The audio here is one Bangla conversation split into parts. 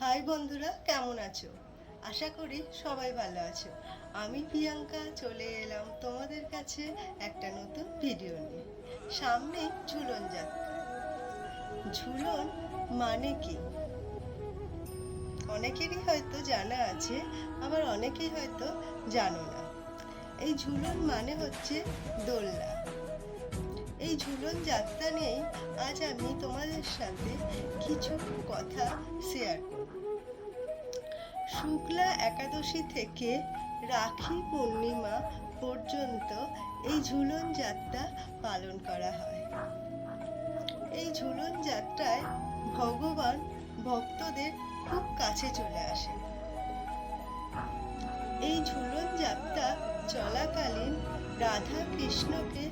হাই বন্ধুরা, কেমন আছো? আশা করি সবাই ভালো আছো। আমি প্রিয়াঙ্কা, চলে এলাম তোমাদের কাছে একটা নতুন ভিডিও নিয়ে। সামনে ঝুলন যাত্রা। ঝুলন মানে কি? অনেকেরই হয়তো জানা আছে, আবার অনেকেই হয়তো জানো না। এই ঝুলন মানে হচ্ছে দোলনা। এই ঝুলন যাত্রা নিয়েই আজ আমি তোমাদের সাথে কিছু কথা শেয়ার করব। শুক্লা একাদশী থেকে রাখি পূর্ণিমা পর্যন্ত এই ঝুলন যাত্রা পালন করা হয়। এই ঝুলন যাত্রায় ভগবান ভক্তদের খুব কাছে চলে আসে। এই ঝুলন যাত্রা চলাকালীন রাধা কৃষ্ণকে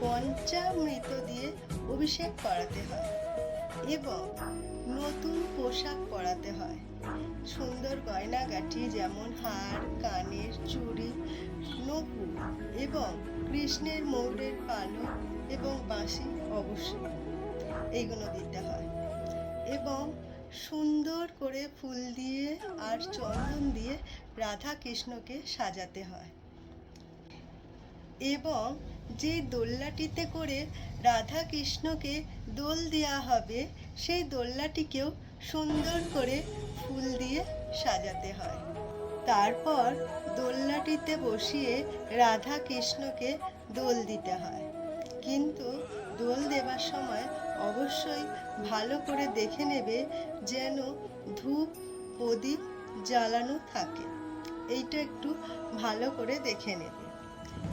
পঞ্চামৃত দিয়ে অভিষেক করাতে হয় এবং নতুন পোশাক পরাতে হয়। সুন্দর গয়নাগাটি যেমন হার, কানের চুড়ি নপুর এবং কৃষ্ণের ময়ূরের পালক এবং বাঁশি অবশ্যই এইগুলো দিতে হয় এবং সুন্দর করে ফুল দিয়ে আর চন্দন দিয়ে রাধা কৃষ্ণকে সাজাতে হয়। এবং যে দোল্লাটিতে করে রাধা কৃষ্ণকে দোল দেওয়া হবে, সেই দোল্লাটিকেও সুন্দর করে ফুল দিয়ে সাজাতে হয়। তারপর দোল্লাটিতে বসিয়ে রাধা কৃষ্ণকে দোল দিতে হয়। কিন্তু দোল দেবার সময় অবশ্যই ভালো করে দেখে নেবে যেন ধূপ, প্রদীপ জ্বালানো থাকে। এইটা একটু ভালো করে দেখে নেবে।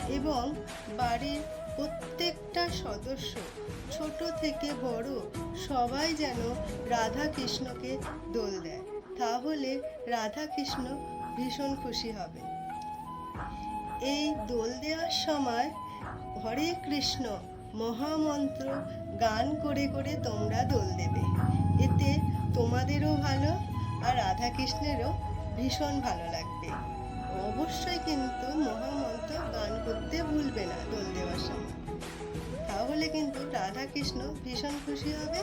এবং বাড়ির প্রত্যেকটা সদস্য, ছোট থেকে বড়, সবাই যেন রাধা কৃষ্ণকে দোল দেয়। তাহলে রাধা কৃষ্ণ ভীষণ খুশি হবে। এই দোল দেওয়ার সময় হরে কৃষ্ণ মহামন্ত্র গান করে করে তোমরা দোল দেবে। এতে তোমাদেরও ভালো আর রাধা কৃষ্ণেরও ভীষণ ভালো লাগবে। অবশ্যই কিন্তু মহামন্ত্র গান করতে ভুলবে না দোল দেওয়ার সময় তাহলে কিন্তু রাধা কৃষ্ণ ভীষণ খুশি হবে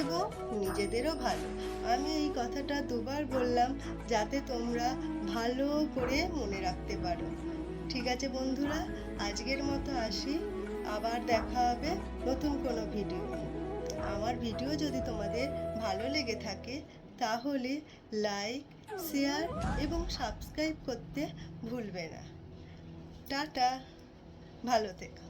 এবং নিজেদেরও ভালো। আমি এই কথাটা দুবার বললাম যাতে তোমরা ভালো করে মনে রাখতে পারো। ঠিক আছে বন্ধুরা, আজকের মতো আসি। আবার দেখা হবে নতুন কোনো ভিডিও আমার ভিডিও যদি তোমাদের ভালো লেগে থাকে, তাহলে লাইক, শেয়ার এবং সাবস্ক্রাইব করতে ভুলবে না। টাটা! ভালো থেকো।